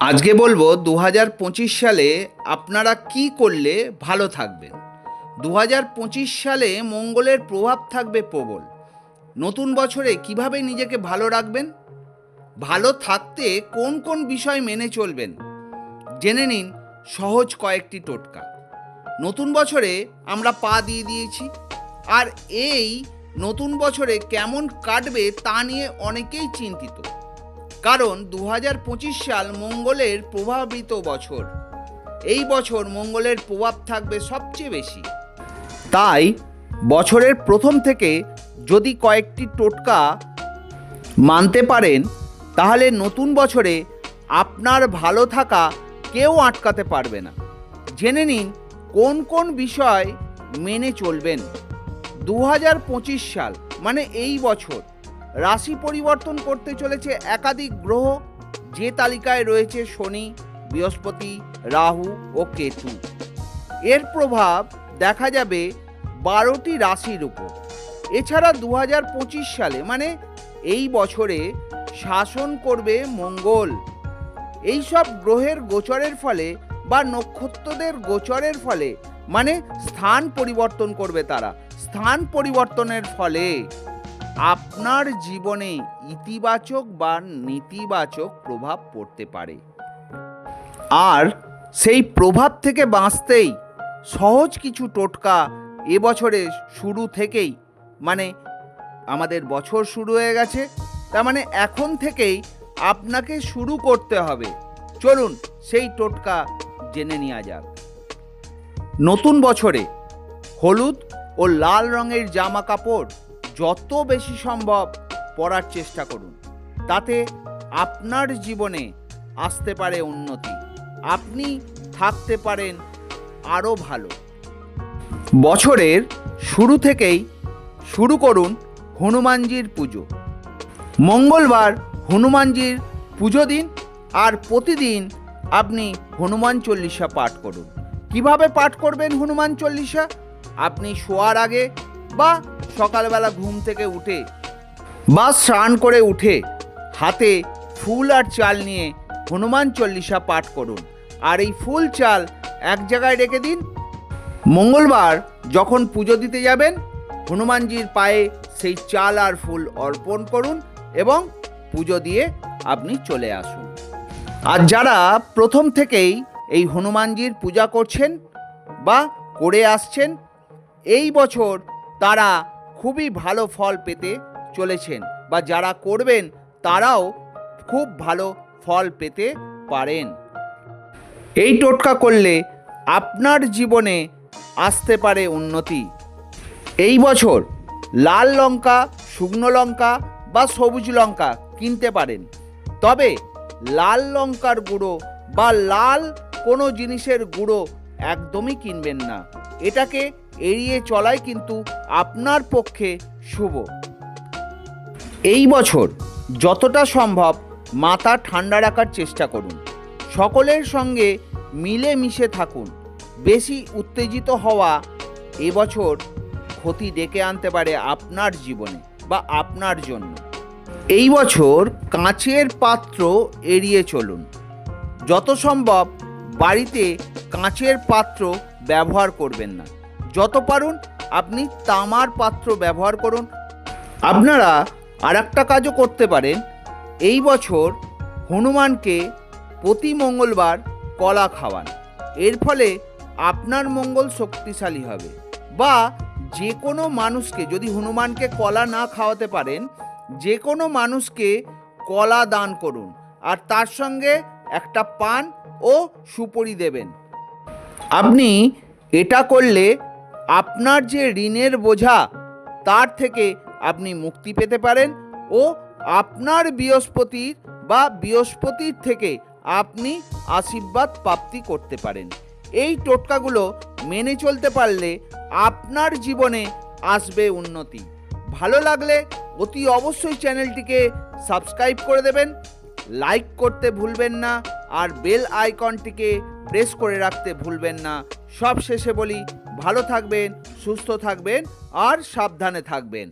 আজকে বলব দু হাজার পঁচিশ সালে আপনারা কি করলে ভালো থাকবেন? দু হাজার পঁচিশ সালে মঙ্গলের প্রভাব থাকবে প্রবল। নতুন বছরে কীভাবে নিজেকে ভালো রাখবেন? ভালো থাকতে কোন কোন বিষয় মেনে চলবেন? জেনে নিন সহজ কয়েকটি টোটকা। নতুন বছরে আমরা পা দিয়ে দিয়েছি। আর এই নতুন বছরে কেমন কাটবে তা নিয়ে অনেকেই চিন্তিত। কারণ দু হাজার পঁচিশ সাল মঙ্গলের প্রভাবিত বছর। এই বছর মঙ্গলের প্রভাব থাকবে সবচেয়ে বেশি। তাই বছরের প্রথম থেকে যদি কয়েকটি টোটকা মানতে পারেন, তাহলে নতুন বছরে আপনার ভালো থাকা কেউ আটকাতে পারবে না। জেনে নিন কোন কোন বিষয় মেনে চলবেন। দু হাজার পঁচিশ সাল মানে এই বছর। রাশি পরিবর্তন করতে চলেছে একাধিক গ্রহ। যে তালিকায় রয়েছে শনি, বৃহস্পতি, রাহু ও কেতু। এর প্রভাব দেখা যাবে বারোটি রাশির উপর। এছাড়া দু হাজার পঁচিশ সালে মানে এই বছরে শাসন করবে মঙ্গল। এই সব গ্রহের গোচরের ফলে বা নক্ষত্রদের গোচরের ফলে মানে স্থান পরিবর্তন করবে তারা। স্থান পরিবর্তনের ফলে। আপনার জীবনে ইতিবাচক বা নেতিবাচক প্রভাব পড়তে পারে। আর সেই প্রভাব থেকে বাঁচতেই সহজ কিছু টোটকা এবছরে শুরু থেকেই মানে আমাদের বছর শুরু হয়ে গেছে, তার মানে এখন থেকেই আপনাকে শুরু করতে হবে। চলুন সেই টোটকা জেনে নেওয়া যাক। নতুন বছরে হলুদ ও লাল রঙের জামা কাপড় যত বেশি সম্ভব পড়ার চেষ্টা করুন। তাতে আপনার জীবনে আসতে পারে উন্নতি। আপনি থাকতে পারেন আরও ভালো। বছরের শুরু থেকেই শুরু করুন হনুমানজির পুজো। মঙ্গলবার হনুমানজির পুজো দিন আর প্রতিদিন আপনি হনুমান চল্লিশা পাঠ করুন। কীভাবে পাঠ করবেন হনুমান চল্লিশা? আপনি শোয়ার আগে বা সকালবেলা ঘুম থেকে উঠে বা স্নান করে উঠে হাতে ফুল আর চাল নিয়ে হনুমান চল্লিশা পাঠ করুন। আর এই ফুল, চাল এক জায়গায় রেখে দিন। মঙ্গলবার যখন পুজো দিতে যাবেন, হনুমানজির পায়ে সেই চাল আর ফুল অর্পণ করুন এবং পুজো দিয়ে আপনি চলে আসুন। আর যারা প্রথম থেকেই এই হনুমানজির পূজা করছেন বা করে আসছেন, এই বছর তারা খুবই ভালো ফল পেতে চলেছেন বা যারা করবেন, তারাও খুব ভালো ফল পেতে পারেন। এই টোটকা করলে আপনার জীবনে আসতে পারে উন্নতি। এই বছর লাল লঙ্কা, শুকনো লঙ্কা বা সবুজ লঙ্কা কিনতে পারেন। তবে লাল লঙ্কার গুঁড়ো বা লাল কোনো জিনিসের গুঁড়ো একদমই কিনবেন না। এটাকে এড়িয়ে চলাই কিন্তু আপনার পক্ষে শুভ। এই বছর যতটা সম্ভব মাথা ঠান্ডা রাখার চেষ্টা করুন। সকলের সঙ্গে মিলে মিশে থাকুন। বেশি উত্তেজিত হওয়া এবছর ক্ষতি ডেকে আনতে পারে আপনার জীবনে বা আপনার জন্য। এই বছর কাঁচের পাত্র এড়িয়ে চলুন। যত সম্ভব বাড়িতে কাঁচের পাত্র ব্যবহার করবেন না। যত পারুন আপনি তামার পাত্র ব্যবহার করুন। আপনারা আর একটা কাজও করতে পারেন। এই বছর হনুমানকে প্রতি মঙ্গলবার কলা খাওয়ান। এর ফলে আপনার মঙ্গল শক্তিশালী হবে। বা যে কোনো মানুষকে যদি হনুমানকে কলা না খাওয়াতে পারেন যে কোনো মানুষকে কলা দান করুন। আর তার সঙ্গে একটা পান ও সুপরি দেবেন। আপনি এটা করলে আপনার যে ঋণের বোঝা, তার থেকে আপনি মুক্তি পেতে পারেন ও আপনার বৃহস্পতির বা বৃহস্পতির থেকে আপনি আশীর্বাদ প্রাপ্তি করতে পারেন। এই টোটকাগুলো মেনে চলতে পারলে আপনার জীবনে আসবে উন্নতি। ভালো লাগলে অতি অবশ্যই চ্যানেলটিকে সাবস্ক্রাইব করে দেবেন, লাইক করতে ভুলবেন না আর বেল আইকনটিকে প্রেস করে রাখতে ভুলবেন না। সব শেষে বলি ভালো থাকবেন সুস্থ থাকবেন আর সাবধানে থাকবেন।